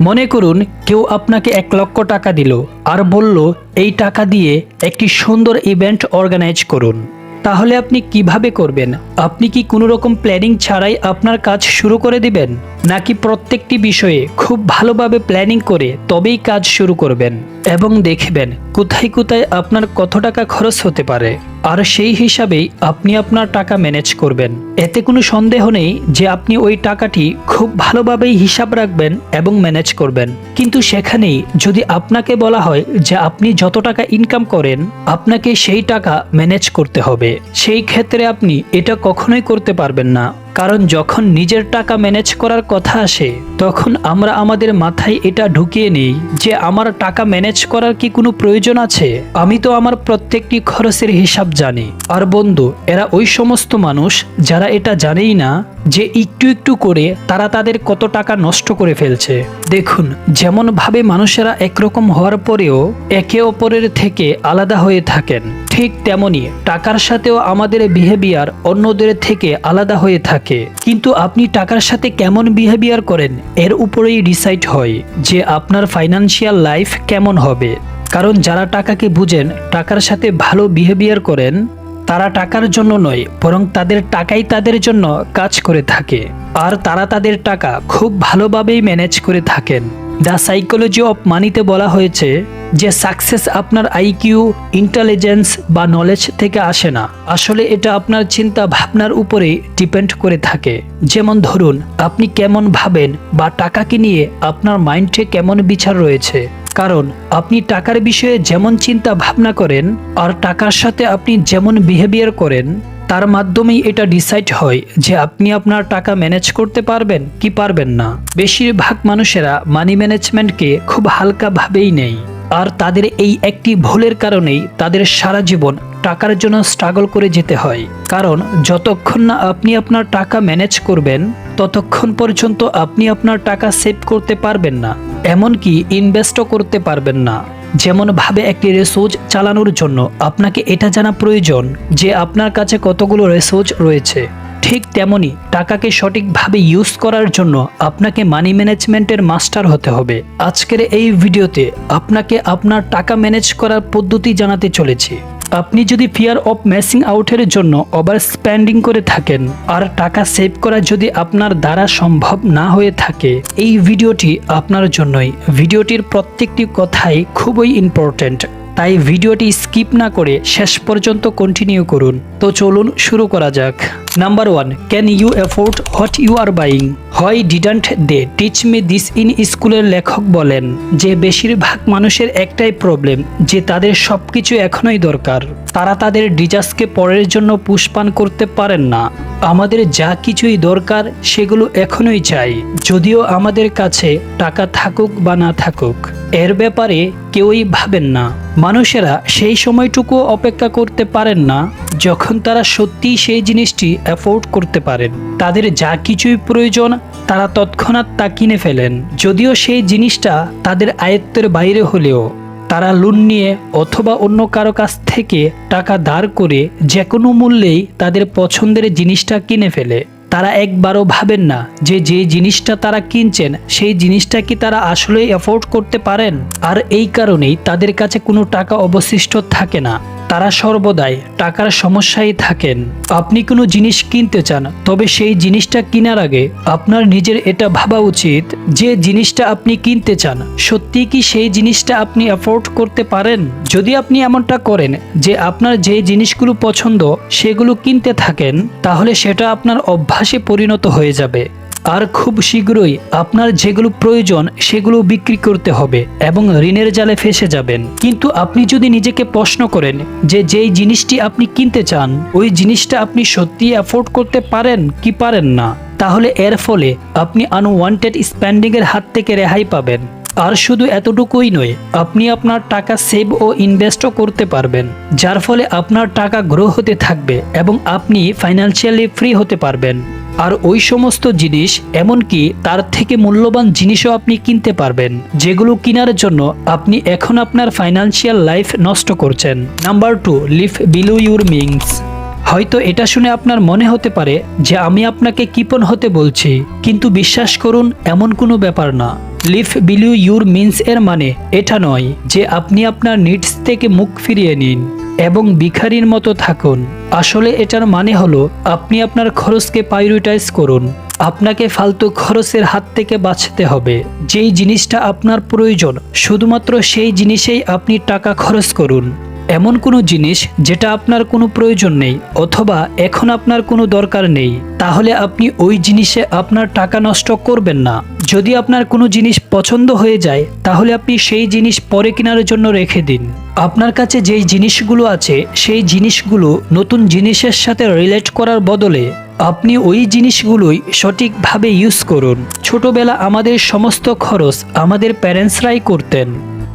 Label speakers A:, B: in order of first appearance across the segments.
A: মনে করুন, কেউ আপনাকে এক লক্ষ টাকা দিল আর বলল, এই টাকা দিয়ে একটি সুন্দর ইভেন্ট অর্গানাইজ করুন। তাহলে আপনি কীভাবে করবেন? আপনি কি কোনো রকম প্ল্যানিং ছাড়াই আপনার কাজ শুরু করে দিবেন? নাকি প্রত্যেকটি বিষয়ে খুব ভালোভাবে প্ল্যানিং করে তবেই কাজ শুরু করবেন এবং দেখবেন কোথায় কোথায় আপনার কত টাকা খরচ হতে পারে। আর সেই হিসাবেই আপনি আপনার টাকা ম্যানেজ করবেন। এতে কোনো সন্দেহ নেই যে আপনি ওই টাকাটি খুব ভালোভাবেই হিসাব রাখবেন এবং ম্যানেজ করবেন। কিন্তু সেখানেই যদি আপনাকে বলা হয় যে আপনি যত টাকা ইনকাম করেন, আপনাকে সেই টাকা ম্যানেজ করতে হবে। সেই ক্ষেত্রে আপনি এটা কখনোই করতে পারবেন না। কারণ যখন নিজের টাকা ম্যানেজ করার কথা আসে, তখন আমরা আমাদের মাথায় এটা ঢুকিয়ে নিই যে আমার টাকা ম্যানেজ করার কি কোনো প্রয়োজন আছে? আমি তো আমার প্রত্যেকটি খরচের হিসাব জানি। আর বন্ধু, এরা ওই সমস্ত মানুষ যারা এটা জানেই না যে একটু একটু করে তারা তাদের কত টাকা নষ্ট করে ফেলছে। দেখুন যেমন ভাবে মানুষেরা একরকম হওয়ার পরেও একে অপরের থেকে আলাদা হয়ে থাকেন, ঠিক তেমনি টাকার সাথেও আমাদের বিহেভিয়ার অন্যদের থেকে আলাদা হয়ে থাকে। কিন্তু আপনি টাকার সাথে কেমন বিহেভিয়ার করেন, এর উপরেই ডিসাইড হয় যে আপনার ফাইনান্সিয়াল লাইফ কেমন হবে। কারণ যারা টাকাকে বুঝেন, টাকার সাথে ভালো বিহেভিয়ার করেন তারা টাকার জন্য নয়, বরং তাদের টাকাই তাদের জন্য কাজ করে থাকে। আর তারা তাদের টাকা খুব ভালোভাবেই ম্যানেজ করে থাকেন। দ্য সাইকোলজি অফ মানিতে বলা হয়েছে যে সাকসেস আপনার আইকিউ, ইন্টেলিজেন্স বা নলেজ থেকে আসে না। আসলে এটা আপনার চিন্তা ভাবনার উপরেই ডিপেন্ড করে থাকে। যেমন ধরুন, আপনি কেমন ভাবেন বা টাকাকে নিয়ে আপনার মাইন্ডে কেমন বিচার রয়েছে। কারণ আপনি টাকার বিষয়ে যেমন চিন্তা ভাবনা করেন আর টাকার সাথে আপনি যেমন বিহেভিয়ার করেন, তার মাধ্যমেই এটা ডিসাইড হয় যে আপনি আপনার টাকা ম্যানেজ করতে পারবেন কি পারবেন না। বেশিরভাগ মানুষেরা মানি ম্যানেজমেন্টকে খুব হালকাভাবেই নেয়। আর তাদের এই একটি ভুলের কারণেই তাদের সারা জীবন টাকার জন্য স্ট্রাগল করে যেতে হয়। কারণ যতক্ষণ না আপনি আপনার টাকা ম্যানেজ করবেন, ততক্ষণ পর্যন্ত আপনি আপনার টাকা সেভ করতে পারবেন না। এমনকি ইনভেস্টও করতে পারবেন না। যেমন ভাবে একটি রিসোর্স চালানোর জন্য আপনাকে এটা জানা প্রয়োজন যে আপনার কাছে কতগুলো রিসোর্স রয়েছে। ঠিক তেমনি টাকাকে সঠিকভাবে ইউজ করার জন্য আপনাকে মানি ম্যানেজমেন্টের মাস্টার হতে হবে। আজকের এই ভিডিওতে আপনাকে আপনার টাকা ম্যানেজ করার পদ্ধতি জানাতে চলেছি। আপনি যদি ফিয়ার অফ ম্যাসিং আউটের জন্য ওভার স্পেন্ডিং করে থাকেন আর টাকা সেভ করা যদি আপনার দ্বারা সম্ভব না হয়ে থাকে, এই ভিডিওটি আপনার জন্যই। ভিডিওটির প্রত্যেকটি কথাই খুবই ইম্পর্ট্যান্ট তাই ভিডিওটি স্কিপ না করে শেষ পর্যন্ত কন্টিনিউ করুন। তো চলুন শুরু করা যাক। Number one can you afford what you are buying হয় didn't they teach me this in স্কুলের লেখক বলেন, যে বেশিরভাগ মানুষের একটাই প্রবলেম যে তাদের সব কিছু এখনই দরকার। তারা তাদের ডিজাসকে পরের জন্য পুষ্পান করতে পারেন না। আমাদের যা কিছুই দরকার সেগুলো এখনই চাই। যদিও আমাদের কাছে টাকা থাকুক বা না থাকুক, এর ব্যাপারে কেউই ভাবেন না। মানুষেরা সেই সময়টুকু অপেক্ষা করতে পারেন না, যখন তারা সত্যিই সেই জিনিসটি অ্যাফোর্ড করতে পারেন। তাদের যা কিছুই প্রয়োজন, তারা তৎক্ষণাৎ তা কিনে ফেলেন। যদিও সেই জিনিসটা তাদের আয়ত্তের বাইরে হলেও তারা লোন নিয়ে অথবা অন্য কারও কাছ থেকে টাকা ধার করে যে কোনো মূল্যেই তাদের পছন্দের জিনিসটা কিনে ফেলে। তারা একবারও ভাবেন না যে যে জিনিসটা তারা কিনছেন, সেই জিনিসটা কি তারা আসলেই অ্যাফোর্ড করতে পারেন? আর এই কারণেই তাদের কাছে কোনো টাকা অবশিষ্ট থাকে না। তারা সর্বদাই টাকার সমস্যায় থাকেন। আপনি কোনো জিনিস কিনতে চান, তবে সেই জিনিসটা কেনার আগে আপনার নিজের এটা ভাবা উচিত যে জিনিসটা আপনি কিনতে চান সত্যি কি সেই জিনিসটা আপনি অ্যাফোর্ড করতে পারেন? যদি আপনি এমনটা করেন যে আপনার যে জিনিসগুলো পছন্দ, সেগুলো কিনতে থাকেন, তাহলে সেটা আপনার অভ্যাসে পরিণত হয়ে যাবে। আর খুব শীঘ্রই আপনার যেগুলো প্রয়োজন সেগুলো বিক্রি করতে হবে এবং ঋণের জালে ফেসে যাবেন। কিন্তু আপনি যদি নিজেকে প্রশ্ন করেন যে যেই জিনিসটি আপনি কিনতে চান, ওই জিনিসটা আপনি সত্যি অ্যাফোর্ড করতে পারেন কি পারেন না, তাহলে এর ফলে আপনি আনওয়ান্টেড স্পেন্ডিংয়ের হাত থেকে রেহাই পাবেন। আর শুধু এতটুকুই নয়, আপনি আপনার টাকা সেভ ও ইনভেস্টও করতে পারবেন, যার ফলে আপনার টাকা গ্রো হতে থাকবে এবং আপনি ফাইন্যান্সিয়ালি ফ্রি হতে পারবেন। আর ওই সমস্ত জিনিস এমনকি তার থেকে মূল্যবান জিনিসও আপনি কিনতে পারবেন, যেগুলো কেনার জন্য আপনি এখন আপনার ফাইন্যান্সিয়াল লাইফ নষ্ট করছেন। Number two live below your means হয়তো এটা শুনে আপনার মনে হতে পারে যে আমি আপনাকে কিপন হতে বলছি, কিন্তু বিশ্বাস করুন, এমন কোনো ব্যাপার না। লিভ বিলিউ ইউর মিন্স এর মানে এটা নয় যে আপনি আপনার নিডস থেকে মুখ ফিরিয়ে নিন। এবং ভিখারির মতো থাকুন। আসলে এটার মানে হলো, আপনি আপনার খরচকে প্রায়োরিটাইজ করুন। আপনাকে ফালতু খরচের হাত থেকে বাঁচতে হবে। যেই জিনিসটা আপনার প্রয়োজন, শুধুমাত্র সেই জিনিসেই আপনি টাকা খরচ করুন। এমন কোনো জিনিস যেটা আপনার কোনো প্রয়োজন নেই, অথবা এখন আপনার কোনো দরকার নেই, তাহলে আপনি ওই জিনিসে আপনার টাকা নষ্ট করবেন না। যদি আপনার কোনো জিনিস পছন্দ হয়ে যায়, তাহলে আপনি সেই জিনিস পরে কেনার জন্য রেখে দিন। আপনার কাছে যেই জিনিসগুলো আছে, সেই জিনিসগুলো নতুন জিনিসের সাথে রিলেট করার বদলে আপনি ওই জিনিসগুলোই সঠিকভাবে ইউজ করুন। ছোটবেলা আমাদের সমস্ত খরচ আমাদের প্যারেন্টসরাই করতেন।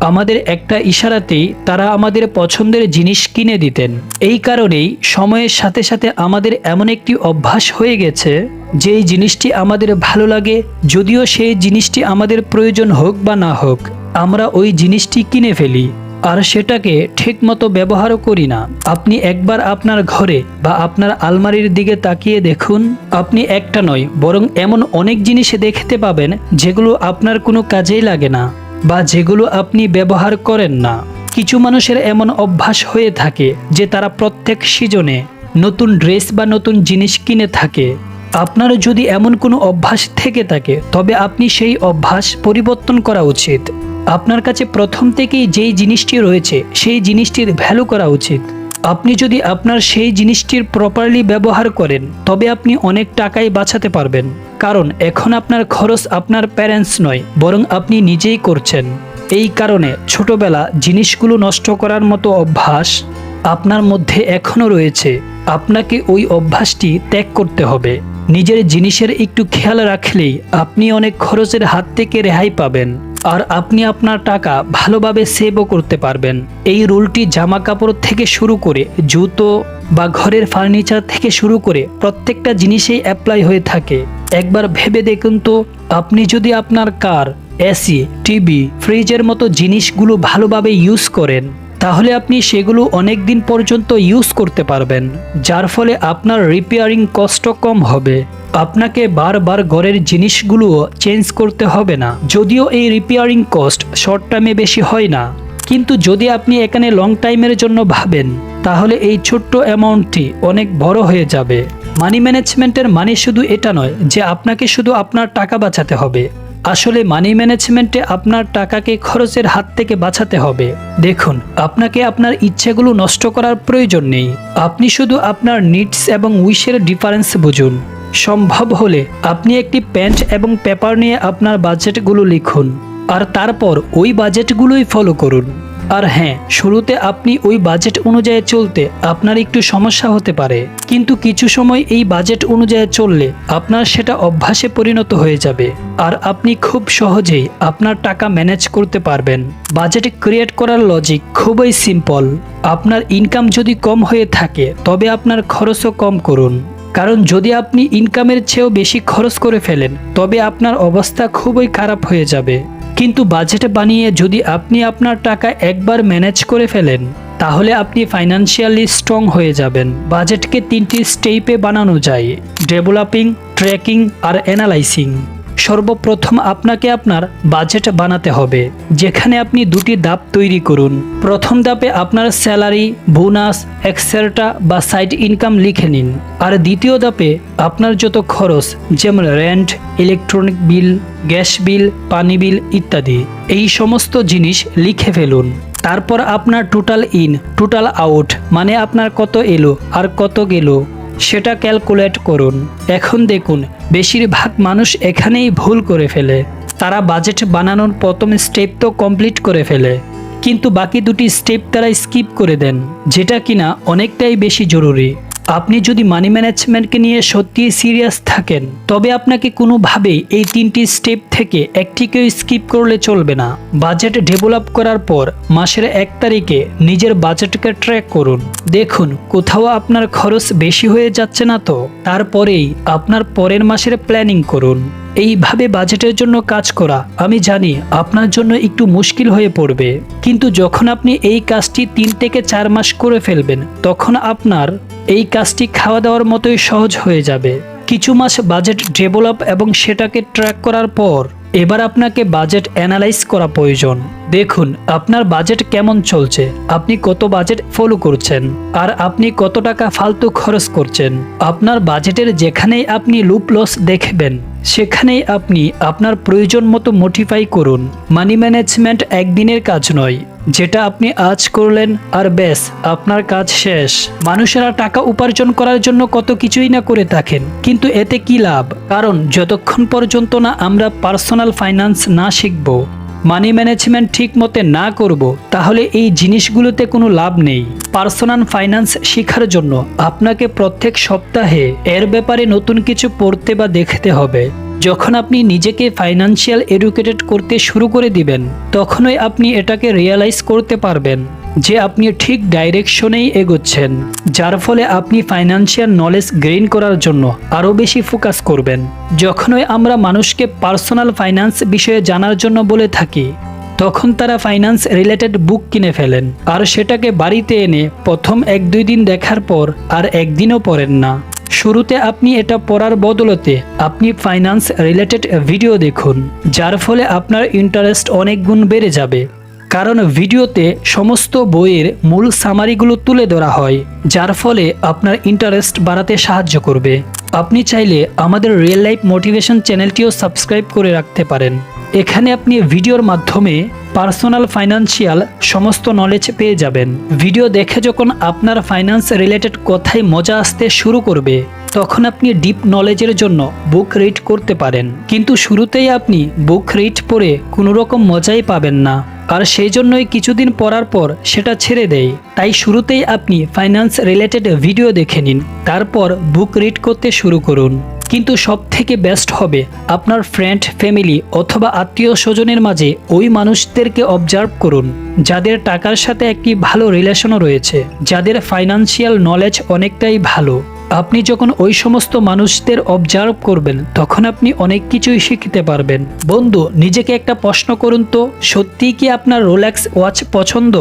A: আমাদের একটা ইশারাতেই তারা আমাদের পছন্দের জিনিস কিনে দিতেন। এই কারণেই সময়ের সাথে সাথে আমাদের এমন একটি অভ্যাস হয়ে গেছে, যেই জিনিসটি আমাদের ভালো লাগে, যদিও সেই জিনিসটি আমাদের প্রয়োজন হোক বা না হোক, আমরা ওই জিনিসটি কিনে ফেলি। আর সেটাকে ঠিকমতো ব্যবহারও করি না। আপনি একবার আপনার ঘরে বা আপনার আলমারির দিকে তাকিয়ে দেখুন। আপনি একটা নয়, বরং এমন অনেক জিনিস দেখতে পাবেন যেগুলো আপনার কোনো কাজেই লাগে না বা যেগুলো আপনি ব্যবহার করেন না। কিছু মানুষের এমন অভ্যাস হয়ে থাকে যে তারা প্রত্যেক সিজনে নতুন ড্রেস বা নতুন জিনিস কিনে থাকে। আপনারও যদি এমন কোনো অভ্যাস থেকে থাকে, তবে আপনি সেই অভ্যাস পরিবর্তন করা উচিত। আপনার কাছে প্রথম থেকেই যেই জিনিসটি রয়েছে, সেই জিনিসটির ভ্যালু করা উচিত। আপনি যদি আপনার সেই জিনিসটির প্রপারলি ব্যবহার করেন, তবে আপনি অনেক টাকাই বাঁচাতে পারবেন। কারণ এখন আপনার খরচ আপনার প্যারেন্টস নয়, বরং আপনি নিজেই করছেন। এই কারণে ছোটবেলা জিনিসগুলো নষ্ট করার মতো অভ্যাস আপনার মধ্যে এখনও রয়েছে। আপনাকে ওই অভ্যাসটি ত্যাগ করতে হবে। নিজের জিনিসের একটু খেয়াল রাখলেই আপনি অনেক খরচের হাত থেকে রেহাই পাবেন। আর আপনি আপনার টাকা ভালোভাবে সেভও করতে পারবেন। এই রুলটি জামা কাপড় থেকে শুরু করে জুতো বা ঘরের ফার্নিচার থেকে শুরু করে প্রত্যেকটা জিনিসেই অ্যাপ্লাই হয়ে থাকে। একবার ভেবে দেখুন তো, আপনি যদি আপনার কার, এসি, টিভি, ফ্রিজের মতো জিনিসগুলো ভালোভাবে ইউজ করেন তাহলে আপনি সেগুলো অনেক দিন পর্যন্ত ইউজ করতে পারবেন, যার ফলে আপনার রিপেয়ারিং কষ্ট কম হবে। আপনাকে বারবার ঘরের জিনিসগুলোও চেঞ্জ করতে হবে না। যদিও এই রিপেয়ারিং কস্ট শর্ট টাইমে বেশি হয় না, কিন্তু যদি আপনি এখানে লং টাইমের জন্য ভাবেন, তাহলে এই ছোট্ট অ্যামাউন্টটি অনেক বড় হয়ে যাবে। মানি ম্যানেজমেন্টের মানে শুধু এটা নয় যে আপনাকে শুধু আপনার টাকা বাঁচাতে হবে। আসলে মানি ম্যানেজমেন্টে আপনার টাকাকে খরচের হাত থেকে বাঁচাতে হবে। দেখুন, আপনাকে আপনার ইচ্ছেগুলো নষ্ট করার প্রয়োজন নেই। আপনি শুধু আপনার নিডস এবং উইশের ডিফারেন্স বুঝুন। সম্ভব হলে আপনি একটি প্যান্ট এবং পেপার নিয়ে আপনার বাজেটগুলো লিখুন। আর তারপর ওই বাজেটগুলোই ফলো করুন। আর হ্যাঁ শুরুতে আপনি ওই বাজেট অনুযায়ী চলতে আপনার একটু সমস্যা হতে পারে। কিন্তু কিছু সময় এই বাজেট অনুযায়ী চললে আপনার সেটা অভ্যাসে পরিণত হয়ে যাবে। আর আপনি খুব সহজেই আপনার টাকা ম্যানেজ করতে পারবেন। বাজেট ক্রিয়েট করার লজিক খুবই সিম্পল আপনার ইনকাম যদি কম হয়ে থাকে, তবে আপনার খরচও কম করুন। কারণ যদি আপনি ইনকামের চেয়েও বেশি খরচ করে ফেলেন, তবে আপনার অবস্থা খুবই খারাপ হয়ে যাবে। কিন্তু বাজেট বানিয়ে যদি আপনি আপনার টাকা একবার ম্যানেজ করে ফেলেন, তাহলে আপনি ফাইন্যান্সিয়ালি স্ট্রং হয়ে যাবেন। বাজেটকে তিনটি স্টেপে বানানো যায়। ডেভেলপিং, ট্র্যাকিং আর অ্যানালাইসিং। সর্বপ্রথম আপনাকে আপনার বাজেট বানাতে হবে, যেখানে আপনি দুটি ধাপ তৈরি করুন। প্রথম ধাপে আপনার স্যালারি বোনাস এক্সেট্রা বা সাইড ইনকাম লিখে নিন। আর দ্বিতীয় ধাপে আপনার যত খরচ, যেমন rent electronic bill gas bill পানি বিল ইত্যাদি, এই সমস্ত জিনিস লিখে ফেলুন। তারপর আপনার টোটাল ইন টোটাল আউট মানে আপনার কত এলো আর কত গেল, সেটা ক্যালকুলেট করুন। এখন দেখুন বেশিরভাগ মানুষ এখানেই ভুল করে ফেলে। তারা বাজেট বানানোর প্রথম স্টেপ তো কমপ্লিট করে ফেলে। কিন্তু বাকি দুটি স্টেপ তারা স্কিপ করে দেন, যেটা কিনা অনেকটাই বেশি জরুরি। আপনি যদি মানি ম্যানেজমেন্টকে নিয়ে সত্যিই সিরিয়াস থাকেন, তবে আপনাকে কোনোভাবেই এই তিনটি স্টেপ থেকে একটিকেও স্কিপ করলে চলবে না। বাজেট ডেভেলপ করার পর মাসের এক তারিখে নিজের বাজেটকে ট্র্যাক করুন। দেখুন, কোথাও আপনার খরচ বেশি হয়ে যাচ্ছে না তো? তারপরেই আপনার পরের মাসের প্ল্যানিং করুন। এইভাবে বাজেটের জন্য কাজ করা, আমি জানি আপনার জন্য একটু মুশকিল হয়ে পড়বে। কিন্তু যখন আপনি এই কাজটি তিন থেকে চার মাস করে ফেলবেন, তখন আপনার এই কাজটি খাওয়া দাওয়ার মতোই সহজ হয়ে যাবে। কিছু মাস বাজেট ডেভেলপ এবং সেটাকে ট্র্যাক করার পর এবার আপনাকে বাজেট অ্যানালাইজ করা প্রয়োজন। দেখুন, আপনার বাজেট কেমন চলছে, আপনি কত বাজেট ফলো করছেন, আর আপনি কত টাকা ফালতু খরচ করছেন। আপনার বাজেটের যেখানেই আপনি লুপ লস দেখবেন, সেখানেই আপনি আপনার প্রয়োজন মতো মোটিফাই করুন। মানি ম্যানেজমেন্ট একদিনের কাজ নয় যেটা আপনি আজ করলেন আর ব্যাস, আপনার কাজ শেষ। মানুষেরা টাকা উপার্জন করার জন্য কত কিছুই না করে থাকেন, কিন্তু এতে কি লাভ? কারণ যতক্ষণ পর্যন্ত না আমরা পার্সোনাল ফাইন্যান্স না শিখব, মানি ম্যানেজমেন্ট ঠিক মতে না করব, তাহলে এই জিনিসগুলোতে কোনো লাভ নেই। পার্সোনাল ফাইন্যান্স শেখার জন্য আপনাকে প্রত্যেক সপ্তাহে এর ব্যাপারে নতুন কিছু পড়তে বা দেখতে হবে। যখন আপনি নিজেকে ফাইন্যান্সিয়াল এডুকেটেড করতে শুরু করে দিবেন, তখনই আপনি এটাকে রিয়েলাইজ করতে পারবেন যে আপনি ঠিক ডাইরেকশনেই এগোচ্ছেন, যার ফলে আপনি ফাইন্যান্সিয়াল নলেজ গেইন করার জন্য আরও বেশি ফোকাস করবেন। যখনই আমরা মানুষকে পার্সোনাল ফাইন্যান্স বিষয়ে জানার জন্য বলে থাকি, তখন তারা ফাইন্যান্স রিলেটেড বুক কিনে ফেলেন আর সেটাকে বাড়িতে এনে প্রথম এক দুই দিন দেখার পর আর একদিনও পড়েন না। শুরুতে আপনি এটা পড়ার বদলতে আপনি ফাইন্যান্স রিলেটেড ভিডিও দেখুন, যার ফলে আপনার ইন্টারেস্ট অনেক গুণ বেড়ে যাবে। কারণ ভিডিওতে সমস্ত বইয়ের মূল সামারিগুলো তুলে ধরা হয়, যার ফলে আপনার ইন্টারেস্ট বাড়াতে সাহায্য করবে। আপনি চাইলে আমাদের রিয়েল লাইফ মোটিভেশন চ্যানেলটিও সাবস্ক্রাইব করে রাখতে পারেন। এখানে আপনি ভিডিওর মাধ্যমে পার্সোনাল ফাইন্যান্সিয়াল সমস্ত নলেজ পেয়ে যাবেন। ভিডিও দেখে যখন আপনার ফাইন্যান্স রিলেটেড কথায় মজা আসতে শুরু করবে, তখন আপনি ডিপ নলেজের জন্য বুক রিড করতে পারেন। কিন্তু শুরুতেই আপনি বুক রিড পড়ে কোনো রকম মজাই পাবেন না। আর সেই জন্যই কিছুদিন পড়ার পর সেটা ছেড়ে দেয়। তাই শুরুতেই আপনি ফাইন্যান্স রিলেটেড ভিডিও দেখে নিন। তারপর বুক রিড করতে শুরু করুন। কিন্তু সব থেকে বেস্ট হবে আপনার ফ্রেন্ড ফ্যামিলি অথবা আত্মীয় স্বজনের মাঝে ওই মানুষদেরকে অবজার্ভ করুন, যাদের টাকার সাথে একটি ভালো রিলেশনও রয়েছে, যাদের ফাইন্যান্সিয়াল নলেজ অনেকটাই ভালো। আপনি যখন ওই সমস্ত মানুষদের অবজার্ভ করবেন, তখন আপনি অনেক কিছুই শিখতে পারবেন। বন্ধু, নিজেকে একটা প্রশ্ন করুন তো সত্যিই কি আপনার রোল্যাক্স ওয়াচ পছন্দ?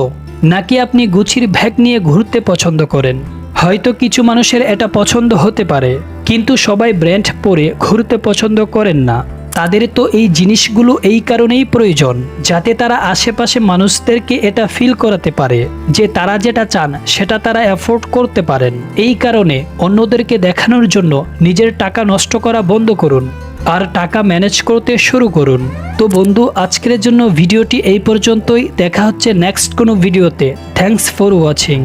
A: নাকি আপনি গুছির ব্যাগ নিয়ে ঘুরতে পছন্দ করেন? হয়তো কিছু মানুষের এটা পছন্দ হতে পারে। কিন্তু সবাই ব্র্যান্ড পরে ঘুরতে পছন্দ করেন না। তাদের তো এই জিনিসগুলো এই কারণেই প্রয়োজন, যাতে তারা আশেপাশে মানুষদেরকে এটা ফিল করাতে পারে, যে তারা যেটা চান, সেটা তারা অ্যাফোর্ড করতে পারেন। এই কারণে অন্যদেরকে দেখানোর জন্য নিজের টাকা নষ্ট করা বন্ধ করুন, আর টাকা ম্যানেজ করতে শুরু করুন। তো বন্ধু, আজকের জন্য ভিডিওটি এই পর্যন্তই। দেখা হচ্ছে নেক্সট কোনো ভিডিওতে। Thanks for watching